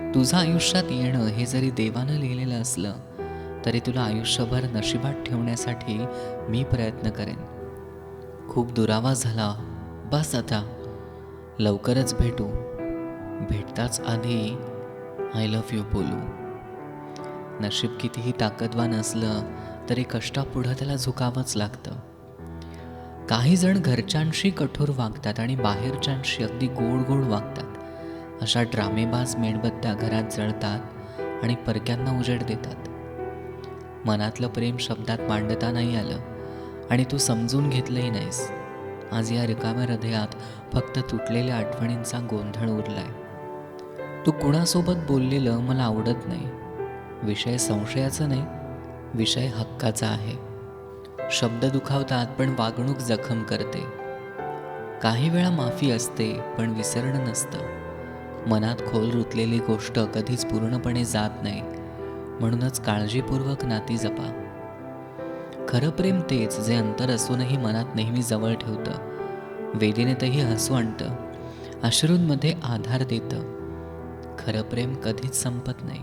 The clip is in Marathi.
तुझं आयुष्यात येणं हे जरी देवानं लिहिलेलं असलं तरी तुला आयुष्यभर नशिबात ठेवण्यासाठी मी प्रयत्न करेन. खूप दुरावा झाला. बस आता. लवकरच भेटू. भेटताच आधी आय लव्ह यू बोलू. नशीब कितीही ताकदवान असलं तरी कष्टापुढं त्याला झुकावंच लागतं. काही जण घरच्यांशी कठोर वागतात आणि बाहेरच्यांशी अगदी गोड गोड वागतात. अशा ड्रामेबाज मेणबत्त्या घरात जळतात आणि परक्यांना उजेड देतात. मनातलं प्रेम शब्दात मांडता नाही आलं आणि तू समजून घेतलंही नाहीस. आज या रिकाम्या हृदयात फक्त तुटलेल्या आठवणींचा गोंधळ उरलाय. तू कुणासोबत बोललेलं मला आवडत नाही. विषय संशयाचा नाही विषय हक्काचा आहे. शब्द दुखावतात पण वागणूक जखम करते. काही वेळा माफी असते पण विसरणं नसतं. मनात खोल रुतलेली गोष्ट कधीच पूर्णपणे जात नाही. म्हणूनच काळजीपूर्वक नाती जपा. खरं प्रेम तेच जे अंतर असूनही मनात नेहमी जवळ ठेवतं. वेदनेतही हसू आणतं. अश्रूंमध्ये आधार देतं. खरं प्रेम कधीच संपत नाही.